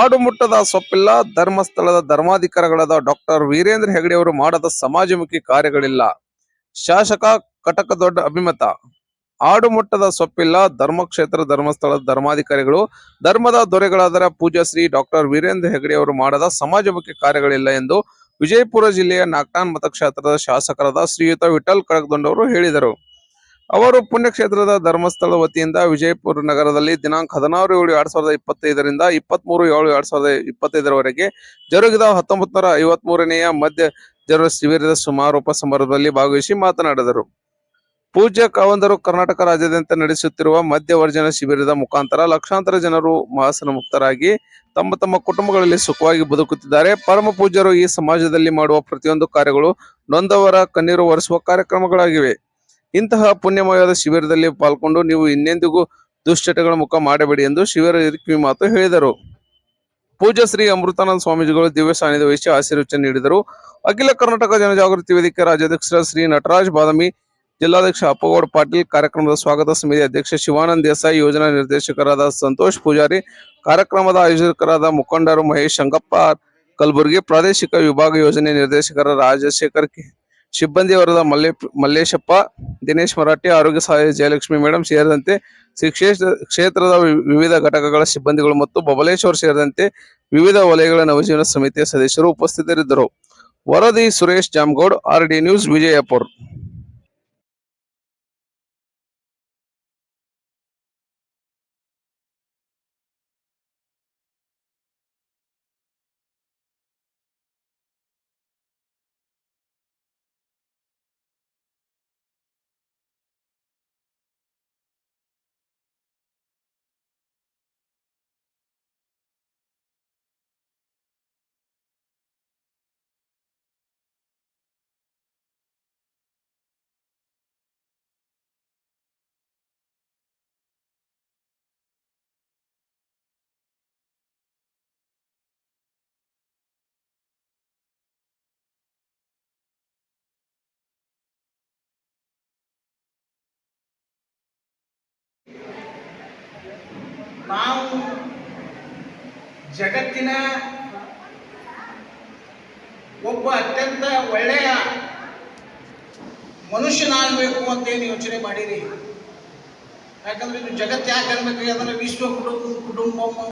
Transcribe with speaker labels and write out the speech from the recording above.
Speaker 1: ಆಡುಮುಟ್ಟದ ಸೊಪ್ಪಿಲ್ಲ, ಧರ್ಮಸ್ಥಳದ ಧರ್ಮಾಧಿಕಾರಿಗಳಾದ ಡಾಕ್ಟರ್ ವೀರೇಂದ್ರ ಹೆಗಡೆ ಅವರು ಮಾಡದ ಸಮಾಜಮುಖಿ ಕಾರ್ಯಗಳಿಲ್ಲ. ಶಾಸಕ ಕಟಕ ದೊಡ್ಡ ಅಭಿಮತ ಆಡುಮುಟ್ಟದ ಸೊಪ್ಪಿಲ್ಲ, ಧರ್ಮಕ್ಷೇತ್ರ ಧರ್ಮಸ್ಥಳದ ಧರ್ಮಾಧಿಕಾರಿಗಳು. ಧರ್ಮದ ದೊರೆಗಳಾದರ ಪೂಜಾಶ್ರೀ ಶ್ರೀ ಡಾಕ್ಟರ್ ವೀರೇಂದ್ರ ಹೆಗಡೆ ಅವರು ಮಾಡದ ಸಮಾಜಮುಖಿ ಕಾರ್ಯಗಳಿಲ್ಲ ಎಂದು ವಿಜಯಪುರ ಜಿಲ್ಲೆಯ ನಾಗ್ನಾನ್ ಮತಕ್ಷೇತ್ರದ ಶಾಸಕರಾದ ಶ್ರೀಯುತ ವಿಠಲ್ ಕಳಗದೊಂಡವರು ಹೇಳಿದರು. ಅವರು ಪುಣ್ಯಕ್ಷೇತ್ರದ ಧರ್ಮಸ್ಥಳ ವತಿಯಿಂದ ವಿಜಯಪುರ ನಗರದಲ್ಲಿ ದಿನಾಂಕ ಹದಿನಾರು ಏಳು ಎರಡ್ ಸಾವಿರದ ಇಪ್ಪತ್ತೈದರಿಂದ ಇಪ್ಪತ್ಮೂರು ಏಳು ಎರಡ್ ಸಾವಿರದ ಇಪ್ಪತ್ತೈದರವರೆಗೆ ಜರುಗಿದ ಹತ್ತೊಂಬತ್ತು ನೂರ ಐವತ್ಮೂರನೆಯ ಮಧ್ಯ ಜರ ಶಿಬಿರದ ಸಮಾರೋಪ ಸಮಾರಂಭದಲ್ಲಿ ಭಾಗವಹಿಸಿ ಮಾತನಾಡಿದರು. ಪೂಜ್ಯ ಕಾವಂದರು ಕರ್ನಾಟಕ ರಾಜ್ಯಾದ್ಯಂತ ನಡೆಸುತ್ತಿರುವ ಮಧ್ಯವರ್ಜನ ಶಿಬಿರದ ಮುಖಾಂತರ ಲಕ್ಷಾಂತರ ಜನರು ಮಾಸನ ಮುಕ್ತರಾಗಿ ತಮ್ಮ ತಮ್ಮ ಕುಟುಂಬಗಳಲ್ಲಿ ಸುಖವಾಗಿ ಬದುಕುತ್ತಿದ್ದಾರೆ. ಪರಮ ಪೂಜ್ಯರು ಈ ಸಮಾಜದಲ್ಲಿ ಮಾಡುವ ಪ್ರತಿಯೊಂದು ಕಾರ್ಯಗಳು ನೊಂದವರ ಕಣ್ಣೀರು ಒರೆಸುವ ಕಾರ್ಯಕ್ರಮಗಳಾಗಿವೆ. ಇಂತಹ ಪುಣ್ಯಮಯವಾದ ಶಿಬಿರದಲ್ಲಿ ಪಾಲ್ಗೊಂಡು ನೀವು ಇನ್ನೆಂದಿಗೂ ದುಶ್ಚಟಗಳ ಮುಖ ಮಾಡಬೇಡಿ ಎಂದು ಶಿಬಿರ ಕಿವಿ ಮಾತು ಹೇಳಿದರು. ಪೂಜ್ಯ ಶ್ರೀ ಅಮೃತಾನಂದ ಸ್ವಾಮೀಜಿಗಳು ದಿವ್ಯ ಸಾನ್ನಿಧ್ಯ ವಹಿಸಿ ಆಶೀರ್ವಚನ ನೀಡಿದರು. ಅಖಿಲ ಕರ್ನಾಟಕ ಜನಜಾಗೃತಿ ವೇದಿಕೆ ರಾಜ್ಯಾಧ್ಯಕ್ಷ ಶ್ರೀ ನಟರಾಜ್ ಬಾದಾಮಿ ಜಿಲ್ಲಾಧ್ಯಕ್ಷ ಅಪ್ಪಗೌಡ ಪಾಟೀಲ್ ಕಾರ್ಯಕ್ರಮದ ಸ್ವಾಗತ ಸಮಿತಿ ಅಧ್ಯಕ್ಷ ಶಿವಾನಂದ ದೇಸಾಯಿ, ಯೋಜನಾ ನಿರ್ದೇಶಕರಾದ ಸಂತೋಷ್ ಪೂಜಾರಿ, ಕಾರ್ಯಕ್ರಮದ ಆಯೋಜಕರಾದ ಮುಖಂಡರು ಮಹೇಶ್ ಶಂಗಪ್ಪ ಕಲಬುರಗಿ, ಪ್ರಾದೇಶಿಕ ವಿಭಾಗ ಯೋಜನೆ ನಿರ್ದೇಶಕರ ರಾಜಶೇಖರ್ ಸಿಬ್ಬಂದಿಯವರಾದ ಮಲ್ಲೆ ಮಲ್ಲೇಶಪ್ಪ, ದಿನೇಶ್ ಮರಾಠಿ, ಆರೋಗ್ಯ ಸಹಾಯ ಜಯಲಕ್ಷ್ಮಿ ಮೇಡಮ್ ಸೇರಿದಂತೆ ಕ್ಷೇತ್ರದ ವಿವಿಧ ಘಟಕಗಳ ಸಿಬ್ಬಂದಿಗಳು ಮತ್ತು ಬಬಲೇಶ್ವರ್ ಸೇರಿದಂತೆ ವಿವಿಧ ವಲಯಗಳ ನವಜೀವನ ಸಮಿತಿಯ ಸದಸ್ಯರು ಉಪಸ್ಥಿತರಿದ್ದರು. ವರದಿ Suresh Jamagoud, R D news, Vijayapur.
Speaker 2: ನಾವು ಜಗತ್ತಿನ ಒಬ್ಬ ಅತ್ಯಂತ ಒಳ್ಳೆಯ ಮನುಷ್ಯನಾಗಬೇಕು ಅಂತೇನು ಯೋಚನೆ ಮಾಡಿರಿ? ಯಾಕಂದ್ರೆ ಇದು ಜಗತ್ತು ಯಾಕೆ ಅನ್ಬೇಕು? ಅದನ್ನು ವಿಶ್ವ ಕುಟುಂಬ ಕುಟುಂಬ